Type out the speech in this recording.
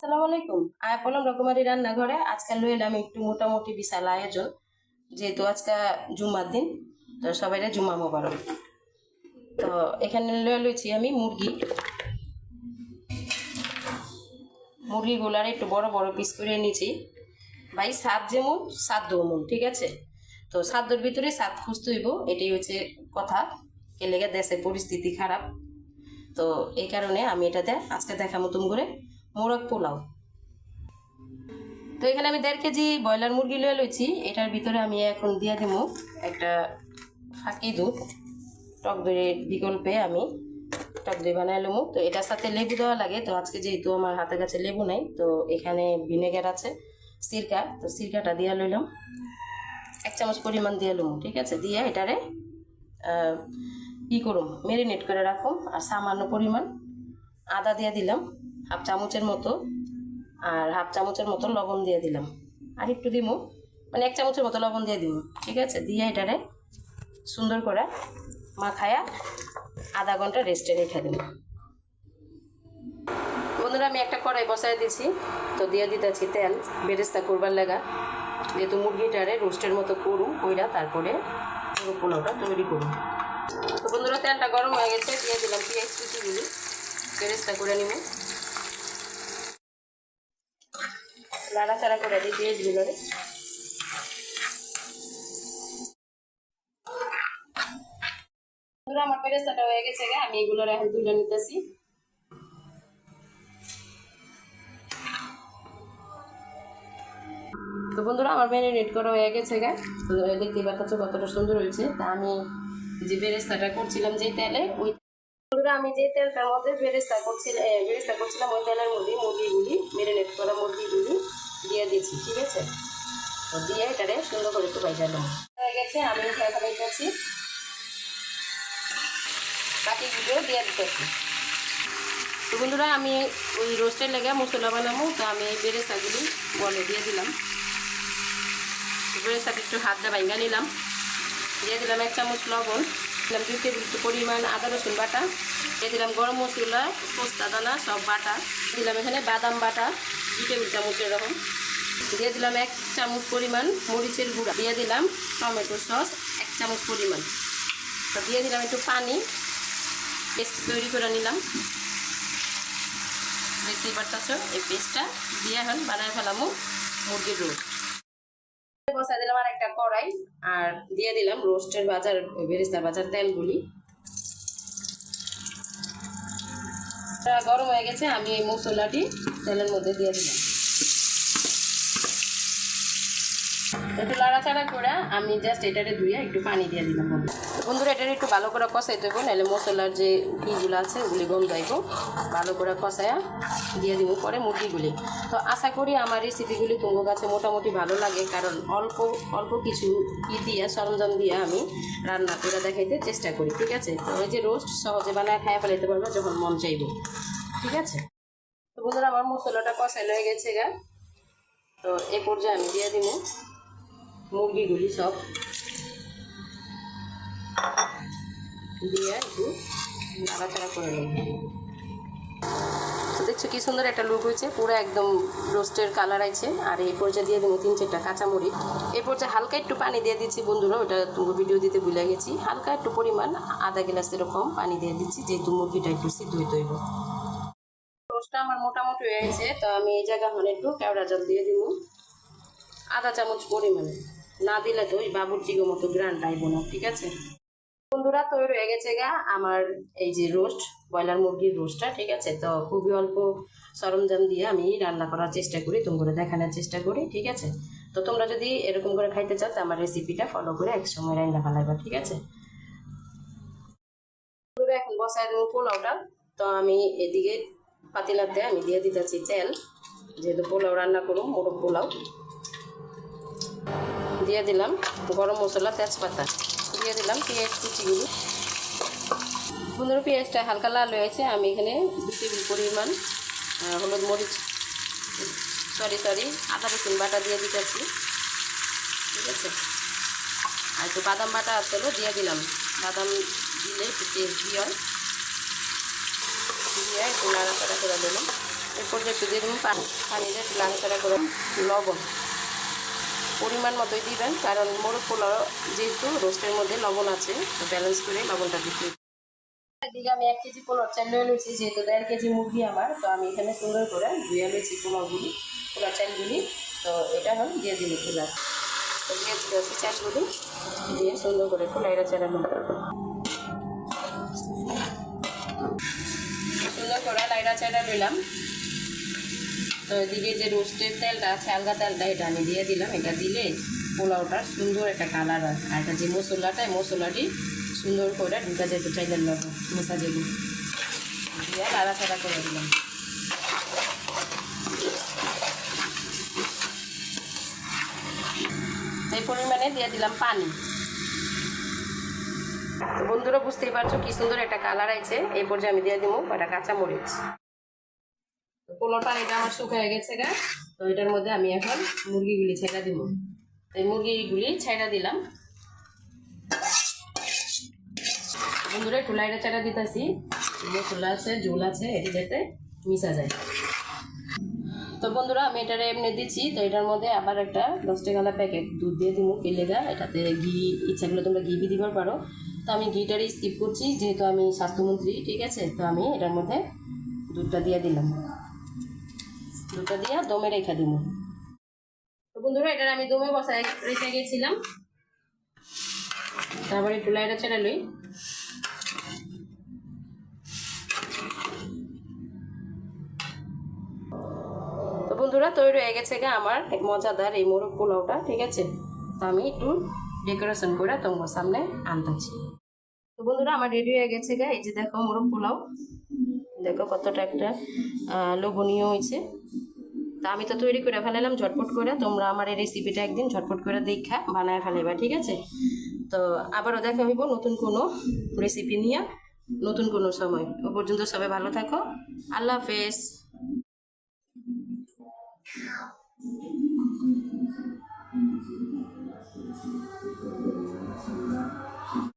আসসালামু আলাইকুম। আয়া পলম রকমারি রান্নাঘরে। আজকে লই এলাম একটু মোটামুটি বিশাল আয়োজন, যেহেতু আজকে জুম্মার দিন, তো সবাই জুম্মা মোবারক। তো এখানে লয়ে লইছি আমি মুরগি। মুরগিগুলার একটু বড় বড় পিস করে নিয়েছি ভাই সাত যেমন সাত দমন ঠিক আছে? তো সাতর ভিতরে সাত খুঁজতে হইব, এটাই হচ্ছে কথা। কে লেগে দেশের পরিস্থিতি খারাপ। তো এই কারণে আমি এটাতে আজকে দেখা মতন করে মোরগ পোলাও। তো এখানে আমি দেড় কেজি ব্রয়লার মুরগি লয়ে লইছি। এটার ভিতরে আমি এখন দিয়ে দেব একটা ফাঁকি দুধ, টক দইয়ের বিকল্পে আমি টক দই বানাই লমু। তো এটার সাথে লেবু দেওয়া লাগে। তো আজকে যেহেতু আমার হাতের কাছে লেবু নাই, তো এখানে ভিনেগার আছে, সিরকা। তো সিরকাটা দিয়া লইলাম। এক চামচ পরিমাণ দিয়ে লমু, ঠিক আছে? দিয়ে এটারে ই করুম, মেরিনেট করে রাখুম। আর সামান্য পরিমাণ আদা দিয়ে দিলাম। হাফ চামচের মতো আর হাফ চামচের মতো লবণ দিয়ে দিলাম। আর একটু দিমু। মানে এক চামচের মতো লবণ দিয়ে দিব ঠিক আছে? দিয়ে এটারে সুন্দর করে মাখায়া আধা ঘণ্টা রেস্টে রেখে দেব বন্ধুরা, আমি একটা কড়াই বসায় দিছি তো দিয়ে দিতেছি তেল। বেরেস্তা করবার লাগা। যেহেতু মুরগিটারে রোস্টের মতো করুম, কইরা তারপরে পুরো পোলাওটা তৈরি করুন তো বন্ধুরা, তেলটা গরম হয়ে গেছে। দিয়ে দিলাম পেঁয়াজ কুচিগুলি বেরেস্তা করে নিব নাড়াচাড়া করে দিই পেঁয়াজগুলোরে বন্ধুরা আমার বেরেস্তাটা হয়ে গেছে গে, আমি এগুলোর এখন তুলে নিতেছি। তো বন্ধুরা, আমার ম্যারিনেট করা হয়ে গেছে গা। তো দেখতেই পাচ্ছ কতটা সুন্দর হয়েছে। তা আমি যে বেরেস্তাটা করছিলাম যে তেলে, ওই বন্ধুরা, আমি যে তেলটার মধ্যে বেরেস্তা করছিলাম বেরেস্তা করছিলাম, ওই তেলের মধ্যে মুরগিগুলি ম্যারিনেট করা মুরগিগুলি। দিয়ে দিয়েছি ঠিক আছে? তো দিয়ে এটারে সুন্দর করে একটু বাইজা নেব। হয়ে গেছে, আমি উঠায় ফেলাইতেছি বাকিগুলো দিয়ে দিতেছি। তো বন্ধুরা, আমি ওই রোস্টের লেগে মশলা বানাবো, তো আমি এই বেরেস্তাগুলি বলে দিয়ে দিলাম। বেরেস্তাকে একটু হাত দিয়ে বাইঙ্গা নিলাম। দিয়ে দিলাম এক চামচ লবণ। দিলাম দুই টেবিল পরিমাণ আদা রসুন বাটা, দিয়ে দিলাম গরম মশলা, পোস্তা দানা সব বাটা। দিলাম এখানে বাদাম বাটা, দুই টেবিল চামচ এরকম। দিয়ে দিলাম এক চামচ পরিমাণ মরিচের গুঁড়া। দিয়ে দিলাম টমেটো সস, এক চামচ পরিমাণ। দিয়ে দিলাম একটু পানি। পেস্ট তৈরি করে নিলাম। দেখতেই পারতেছ এই পেস্টটা? দিয়ে এখন বানায় ফেলামো মুরগির রোস্ট। বসাই দিলাম আর একটা কড়াই, আর দিয়ে দিলাম রোস্টের বাজার বেরিস্তার বাজার তেলগুলি। গরম হয়ে গেছে, আমি এই মশলাটি তেলের মধ্যে দিয়ে দিলাম। একটু লাড়াচাড়া করে আমি জাস্ট এটারে ধুয়ে একটু পানি দিয়ে দিলাম। বন্ধুরা, এটারে একটু ভালো করে কষাই দেবো নাহলে মশলার যে ইগুলো আছে, ওগুলি গন্ধাইব ভালো করে কষায়া দিয়ে দিব পরে মুরগিগুলি। তো আশা করি আমার রেসিপিগুলি তোমার কাছে মোটামুটি ভালো লাগে, কারণ অল্প অল্প কিছু ই দিয়ে, সরঞ্জাম দিয়ে আমি রান্না করে দেখাইতে চেষ্টা করি, ঠিক আছে? তো ওই যে রোস্ট সহজে বানায় খাইয়া ফেলাইতে পারবে যখন মন চাইব, ঠিক আছে? তো বন্ধুরা, আমার মশলাটা কষাই হয়ে গেছে গা। তো এ পর্যায়ে আমি দিয়ে দিব। মুরগিগুলি সব দিয়ে একটু নাড়াচাড়া করে নেব। দেখছ কি সুন্দর একটা লুক হয়েছে, পুরো একদম রোস্টের কালার আছে। আর এই পর্যায়ে দিয়ে দেবো তিন চারটা কাঁচামরিচ এই পর্যায়ে হালকা একটু পানি দিয়ে দিচ্ছি বন্ধুরা, ওটা ভিডিও দিতে ভুলে গেছি। হালকা একটু পরিমাণ আধা গ্লাস এরকম পানি দিয়ে দিচ্ছি, যেহেতু মুরগিটা একটু সিদ্ধ হইতে হইব। রোস্টটা আমার মোটামুটি হয়ে গেছে, তো আমি এই জায়গা হলে একটু কেওড়া জল দিয়ে দিব। আধা চামচ পরিমাণে। না দিলে তো ওই বাবুর চিগো মতো গ্রান্ড আইব না, ঠিক আছে? বন্ধুরা, তৈরি হয়ে গেছে গা আমার এই যে রোস্ট, ব্রয়লার মুরগির রোস্টটা, ঠিক আছে? তো খুবই অল্প সরঞ্জাম দিয়ে আমি রান্না করার চেষ্টা করি, তুমি করে দেখানোর চেষ্টা করি, ঠিক আছে? তো তোমরা যদি এরকম করে খাইতে চাও, তো আমার রেসিপিটা ফলো করে একসময় রান্না ফেলাইবা ঠিক আছে? এখন বসায় দেবো পোলাওটা তো আমি এদিকে পাতিলাতে আমি দিয়ে দিতেছি তেল। যেহেতু পোলাও রান্না করুন মোরগ পোলাও। দিয়ে দিলাম গরম মশলা তেজপাতা। দিয়ে দিলাম পেঁয়াজ কুচিগুলি পনেরো পেঁয়াজটা হালকা লাল হয়েছে আমি এখানে দু টেবিল পরিমাণ হলুদ মরিচ, সরি সরি, আদা রসুন বাটা দিয়ে দিতেছি। ঠিক আছে? আর একটু বাদাম বাটা আসলো দিয়ে দিলাম। বাদাম দিলে একটু টেস্ট দিয়ে হয়। দিয়ে একটু নাড়াচাড়া করে দিলাম। এরপর একটু দিয়ে দেবেন পানি। পানি দিয়ে একটু নাড়াচাড়া করে লবণ। পরিমাণ মতোই দিবেন, কারণ মোরগ পোলাও যেহেতু রোস্টের মধ্যে লবণ আছে ব্যালেন্স করে লবণটা দিতে এদিকে আমি এক কেজি পোলাও চাল নিয়ে নিয়েছি, যেহেতু দেড় কেজি মুরগি আমার, তো আমি এখানে সুন্দর করে ধুয়ে নিয়েছি পোলাওগুলি পোলাও চালগুলি তো এটা হল দিয়ে দিল পোলাও তো দিয়ে দিয়েছি চালগুলি দিয়ে সুন্দর করে পোলাইরা চালানো সুন্দর করে লাইরা চাইরা নিলাম। তো এদিকে যে রোস্টের তেলটা আছে, আলগা তেলটা, এটা আমি দিয়ে দিলাম। এটা দিলে পোলাওটার সুন্দর একটা কালার হয়। আর এটা যে মশলাটা মশলাটি সুন্দর করে ঢুকা যেতে চাইলেন লবণ মেশা যেগুলো দিয়ে নাড়াচাড়া করে দিলাম। এই পরিমাণে দিয়ে দিলাম পানি। বন্ধুরা, বুঝতেই পারছ কি সুন্দর একটা কালার আছে এই পর্যায়ে আমি দিয়ে দিব একটা কাঁচা মরিচ তো পোলার পানিটা আমার শুকিয়ে গেছে গা। তো এটার মধ্যে আমি এখন মুরগিগুলি ছেড়া দিব। এই মুরগিগুলি ছেড়া দিলাম। বন্ধুরা, একটু লাইটা দিতেছি। মশলা আছে, ঝোল আছে, এটি যাতে মিশা যায়। তো বন্ধুরা, আমি এটারে এমনি দিচ্ছি। তো এটার মধ্যে আবার একটা দশ টাকা প্যাকেট দুধ দিয়ে দিব কেলেগা এটাতে ঘি ইচ্ছা করলে তোমরা ঘি দিবার পারো। তো আমি ঘিটারে স্কিপ করছি, যেহেতু আমি স্বাস্থ্যমন্ত্রী, ঠিক আছে? তো আমি এটার মধ্যে দুধটা দিয়ে দিলাম। দুধটা দিয়ে দমে রেখে দিব। তো বন্ধুরা, এটার আমি দমে বসায় রেখে গেছিলাম। তারপরে একটু লাইটা ছেড়ে লই। তো বন্ধুরা, তৈরি হয়ে গেছে গা আমার মজাদার এই মোরগ পোলাওটা, ঠিক আছে? তো আমি একটু ডেকোরেশন করে তোমার সামনে আনতেছি। তো বন্ধুরা, আমার রেডি হয়ে গেছে গা। এই যে দেখো, মোরগ পোলাও। দেখো কতটা একটা লোভনীয় হয়েছে। তা আমি তো তৈরি করে ফেলালাম, ঝটপট করে। তোমরা আমার এই রেসিপিটা একদিন ঝটপট করে দেখা, বানায় ফেলাইবা ঠিক আছে? তো আবারও দেখা হইব নতুন কোনো রেসিপি নিয়ে, নতুন কোনো সময়। ও পর্যন্ত সবাই ভালো থাকো। আল্লাহ হাফেজ।